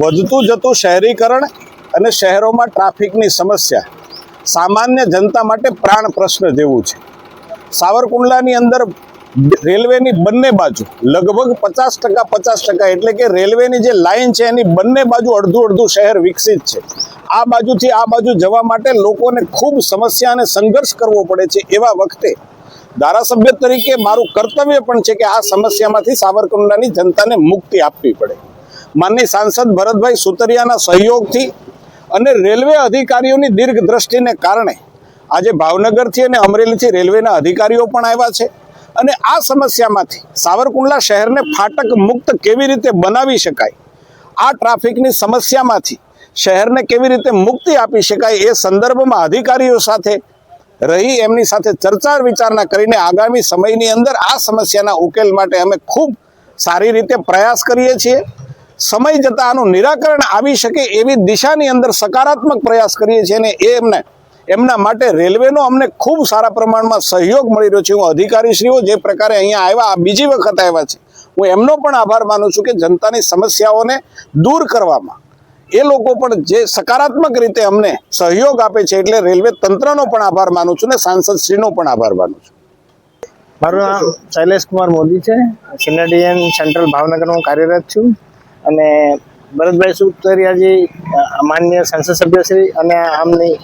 વધતું જતું શહેરીકરણ અને શહેરોમાં ટ્રાફિકની સમસ્યા સામાન્ય જનતા માટે પ્રાણ પ્રશ્ન જેવું છે. સાવરકુંડલાની અંદર રેલવેની બંને બાજુ લગભગ પચાસ ટકા પચાસ ટકા એટલે કે રેલવેની જે લાઇન છે એની બંને બાજુ અડધું અડધું શહેર વિકસિત છે. આ બાજુથી આ બાજુ જવા માટે લોકોને ખૂબ સમસ્યા અને સંઘર્ષ કરવો પડે છે એવા વખતે ધારાસભ્ય તરીકે મારું કર્તવ્ય પણ છે કે આ સમસ્યામાંથી સાવરકુંડલાની જનતાને મુક્તિ આપવી પડે. માનની સાંસદ ભરતભાઈ સુતરિયાના સહયોગથી અને રેલવે અધિકારીઓની દીર્ઘ દ્રષ્ટિને કારણે આજે ભાવનગરથી અને અમરેલીથી રેલવેના અધિકારીઓ પણ આવ્યા છે. અને આ સમસ્યામાંથી સાવરકુંડલા શહેરને ફાટક મુક્ત કેવી રીતે બનાવી શકાય, આ ટ્રાફિકની સમસ્યામાંથી શહેરને કેવી રીતે મુક્તિ આપી શકાય એ સંદર્ભમાં અધિકારીઓ સાથે રહી, એમની સાથે ચર્ચા વિચારણા કરીને આગામી સમયની અંદર આ સમસ્યાના ઉકેલ માટે અમે ખૂબ સારી રીતે પ્રયાસ કરીએ છીએ. સમય જતાં આનું નિરાકરણ આવી શકે એવી દિશાની અંદર સકારાત્મક પ્રયાસ કરીએ છીએ અને એ એમને, એમના માટે રેલવેનો અમને ખૂબ સારા પ્રમાણમાં સહયોગ મળી રહ્યો છે. હું અધિકારીશ્રીઓ જે પ્રકારે અહીંયા આવ્યા, આ બીજી વખત આવ્યા છે, હું એમનો પણ આભાર માનું છું કે જનતાની સમસ્યાઓને દૂર કરવામાં, એ લોકો પણ જે સકારાત્મક રીતે અમને સહયોગ આપે છે એટલે રેલવે તંત્રનો પણ આભાર માનું છું ને સાંસદશ્રીનો પણ આભાર માનું છું. મારું નામ શૈલેષ કુમાર મોદી છે. સિનિયર સેન્ટ્રલ ભાવનગરમાં કાર્યરત છું. અને ભરતભાઈ સુતરિયાજી માન્ય સંસદ સભ્યશ્રી અને આમની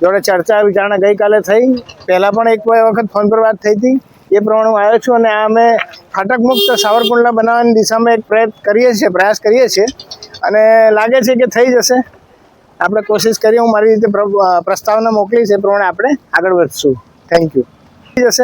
જોડે ચર્ચા વિચારણા ગઈકાલે થઈ. પહેલાં પણ એક વખત ફોન પર વાત થઈ હતી. એ પ્રમાણે હું આવ્યો છું અને આ અમે ફાટક મુક્ત સાવરકુંડલા બનાવવાની દિશામાં એક પ્રયત્ન કરીએ છીએ, પ્રયાસ કરીએ છીએ. અને લાગે છે કે થઈ જશે. આપણે કોશિશ કરીએ, હું મારી રીતે પ્રસ્તાવના મોકલીશ, એ પ્રમાણે આપણે આગળ વધશું. થેન્ક યુ થઈ જશે.